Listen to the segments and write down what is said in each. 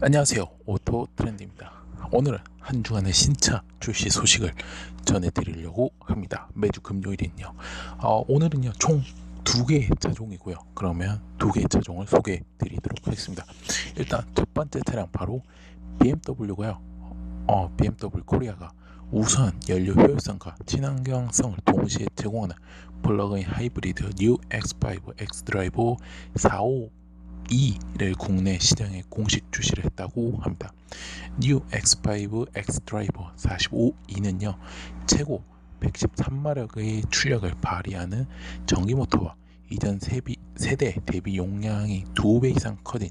안녕하세요. 오토 트렌드입니다. 오늘은 한 주간의 신차 출시 소식을 전해드리려고 합니다. 매주 금요일은요. 어, 오늘은요 총 두 개의 차종이고요. 그러면 두 개의 차종을 소개해 드리도록 하겠습니다. 일단 첫 번째 차량 바로 BMW고요. 어, BMW 코리아가 우수한 연료 효율성과 친환경성을 동시에 제공하는 플러그인 하이브리드 뉴 X5 X드라이브 45 2를 국내 시장에 공식 출시를 했다고 합니다. 뉴 X5 X 드라이버 45E는요 최고 113마력의 출력을 발휘하는 전기 모터와 이전 세비, 세대 대비 용량이 2배 이상 커진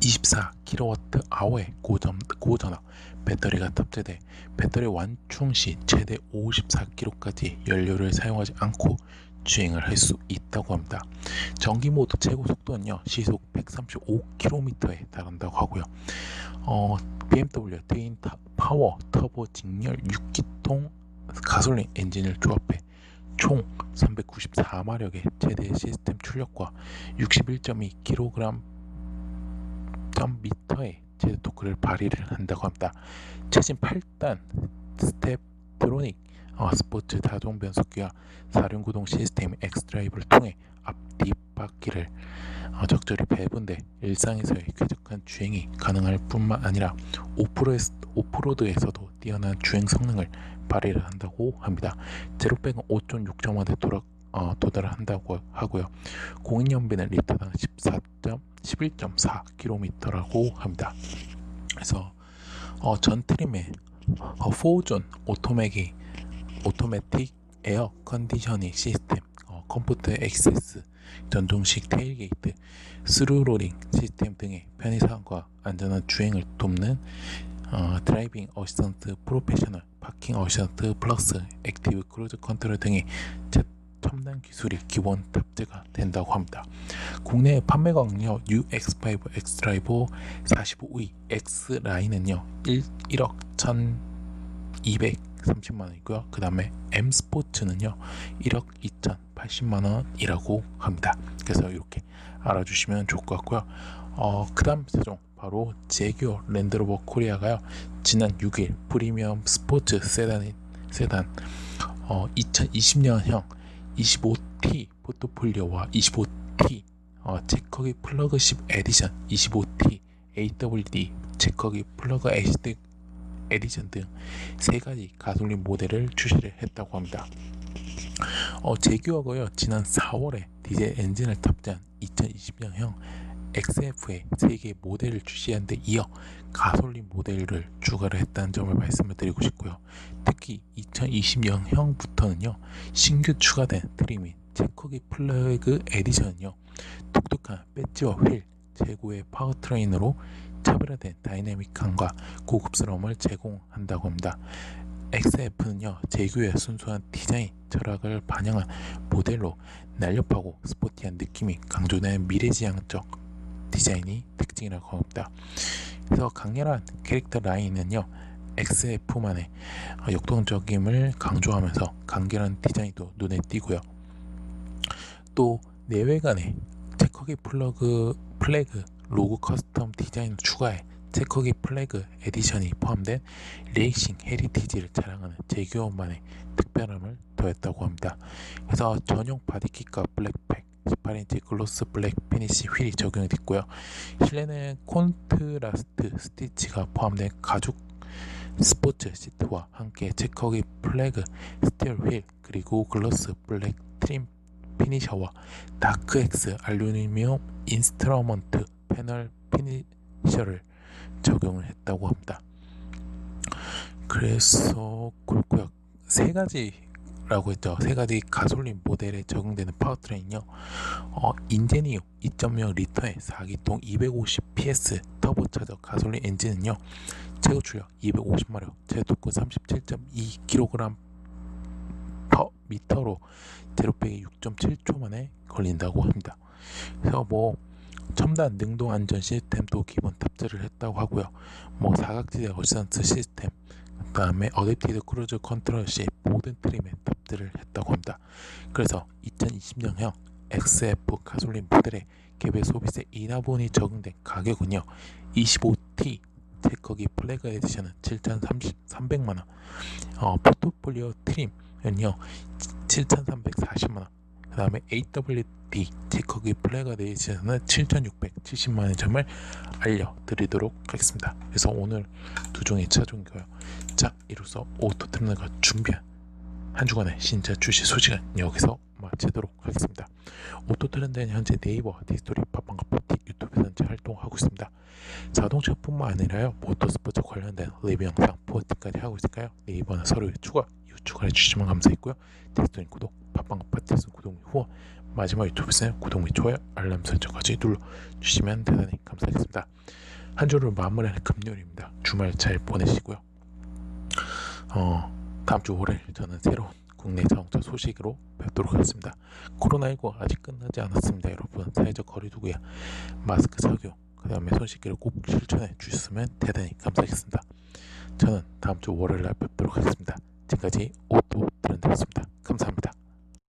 24kWh의 고전, 고전압 배터리가 탑재돼 배터리 완충 시 최대 54km까지 연료를 사용하지 않고 주행을 할 수 있다고 합니다. 전기 모드 최고 속도는요 시속 135km에 달한다고 하고요. 어, BMW 트윈 파워 터보 직렬 6기통 가솔린 엔진을 조합해 총 394마력의 최대 시스템 출력과 61.2kg 미터의 제드 토크를 발휘를 한다고 합니다. 최신 8단 스텝트로닉 어, 스포츠 다종 변속기와 사륜구동 시스템 엑스드라이브를 통해 앞 뒷바퀴를 어, 적절히 배분돼 일상에서의 쾌적한 주행이 가능할 뿐만 아니라 오프로드에서도 뛰어난 주행 성능을 발휘를 한다고 합니다. 제로백은 5.6점원에 돌아, 어, 도달을 한다고 하고요. 공인연비는 리터당 14. 11.4km라고 합니다. 그래서 어, 전 트림에 어, 4존 오토맥이 오토매틱 에어 컨디셔닝 시스템, 어, 컴포트 액세스, 전동식 테일 게이트, 스루 로링 시스템 등의 편의성과 안전한 주행을 돕는 어, 드라이빙 어시스턴트 프로페셔널, 파킹 어시스턴트 플러스, 액티브 크루즈 컨트롤 등의 첨단 기술이 기본 탑재가 된다고 합니다. 국내 판매 가격요 UX5 X 드라이버 45의 X 라인은요 1, 1억 1,230만 원이고요. 그 다음에 M 스포츠는요 1억 2,080만 원이라고 합니다. 그래서 이렇게 알아주시면 좋을 것 같고요. 어, 그 다음 차종 바로 제규어 랜드로버 코리아가요 지난 6일 프리미엄 스포츠 세단 세단 어, 2020년형 25T 포트폴리오와 25T 어, 체커기 플러그십 에디션 25T AWD 체커기 플러그 에시드 에디션 등세 가지 가솔린 모델을 출시를 했다고 합니다. 어, 제규어가요 지난 4월에 디젤 엔진을 탑재한 2020년형 XF의 3개 모델을 출시한 데 이어 가솔린 모델을 추가를 했다는 점을 말씀을 드리고 싶고요. 특히 2020년형부터는요. 신규 추가된 트림인 체커기 플래그 에디션은요. 독특한 배지와 휠, 최고의 파워트레인으로 차별화된 다이내믹함과 고급스러움을 제공한다고 합니다. XF는요 제규의 순수한 디자인 철학을 반영한 모델로 날렵하고 스포티한 느낌이 강조된 미래지향적 디자인이 특징이라고 합니다. 그래서 강렬한 캐릭터 라인은요 XF만의 역동적임을 강조하면서 간결한 디자인도 눈에 띄고요. 또 내외관에 체커기 플러그 플래그 로고 커스텀 디자인을 추가해 체커기 플래그 에디션이 포함된 레이싱 헤리티지를 자랑하는 제규어만의 특별함을 더했다고 합니다. 그래서 전용 바디킷과 블랙팩 18인치 글로스 블랙 피니시 휠이 적용이 됐고요. 실내는 콘트라스트 스티치가 포함된 가죽 스포츠 시트와 함께 체커기 플래그 스티어 휠 그리고 글로스 블랙 트림 피니셔와 다크엑스 알루미늄 인스트러먼트 패널 피니셔를 적용을 했다고 합니다. 그래서 그렇고요. 세 가지 라고 했죠. 세 가지 가솔린 모델에 적용되는 파워트레인요. 어, 인제니오 2.0 리터의 4기통 250 PS 터보차저 가솔린 엔진은요. 최고 출력 250마력, 제토크 37.2kg 퍼 미터로 제로백이 6.7초 만에 걸린다고 합니다. 그래서 뭐 첨단 능동 안전 시스템도 기본 탑재를 했다고 하고요. 뭐 사각지대 어시스턴트 시스템, 그 다음에 어댑티드 크루즈 컨트롤 시 모든 트림에 탑재를 했다고 합니다. 그래서 2020년형 XF 가솔린 모델의 개별 소비세 인하분이 적용된 가격은요 25T 테커기 플래그 에디션은 7,300만원 어, 포트폴리오 트림은요 7,340만원 그 다음에 AWD 테커기 플래그 에디션은 7,670만원 점을 알려드리도록 하겠습니다 그래서 오늘 두 종의 차종이고요 자 이로써 오토트레너가 준비한 한 주간의 신차 출시 소식은 여기서 마치도록 하겠습니다. 오토트렌드는 현재 네이버, 디스토리, 팟빵과 포티, 유튜브에서 현재 활동하고 있습니다. 자동차뿐만 아니라요 모터스포츠 관련된 리뷰 영상, 포티까지 하고 있으니까요 네이버는 서로의 추가, 유추가 해 주시면 감사했고요. 디스토리 구독, 팟빵과 파티에서 구독 및 후원, 마지막 유튜브에서는 구독 및 좋아요, 알람 설정까지 눌러주시면 대단히 감사하겠습니다. 한 주를 마무리하는 금요일입니다. 주말 잘 보내시고요. 어, 다음 주 월요일 저는 새로운 국내 자동차 소식으로 뵙도록 하겠습니다. 코로나19 아직 끝나지 않았습니다. 여러분 사회적 거리 두기야 마스크 착용 그 다음에 손 씻기를 꼭 실천해 주셨으면 대단히 감사하겠습니다. 저는 다음 주 월요일 날 뵙도록 하겠습니다. 지금까지 오토 트렌드였습니다. 감사합니다.